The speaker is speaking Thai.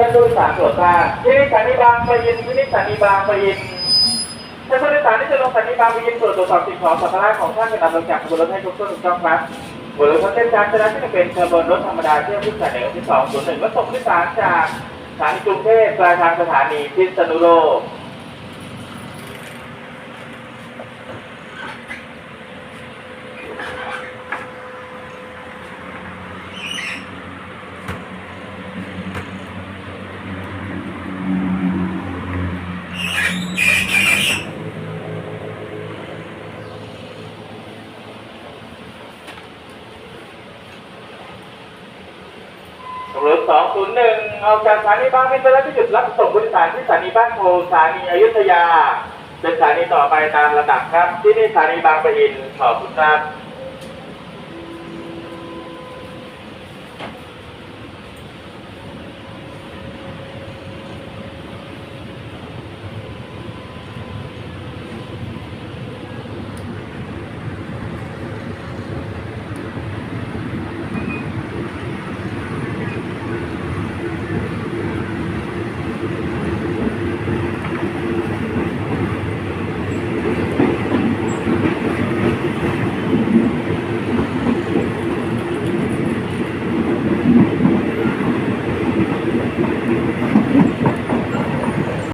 เช่นผู้โดยสารตรวจทราบที่นี่สถานีบางปะอินที่นี่สถานีบางปะอินท่านผู้โดยสารที่จะลงสถานีบางปะอินตรวจตรวจสอบสิ่งของสัมภาระของท่านจะนำลงจากขบวนรถให้ทุกท่านถูกต้องครับขบวนรถเส้นทางจะนั้นจะเป็นขบวนรถธรรมดาเที่ยวผู้โดยสารในวันที่สองศูนย์หนึ่งและส่งผู้โดยสารจากสถานีกรุงเทพปลายทางสถานีพิษณุโลก ตำรวจ201 เอาจากสถานีบางเป็นไปแล้วที่จุดรับส่งผู้โดยสารที่สถานีบ้านโพสถานีอยุธยา เป็นสถานีต่อไปตามระดับครับ ที่นี่สถานีบางปะอินขอบคุณครับ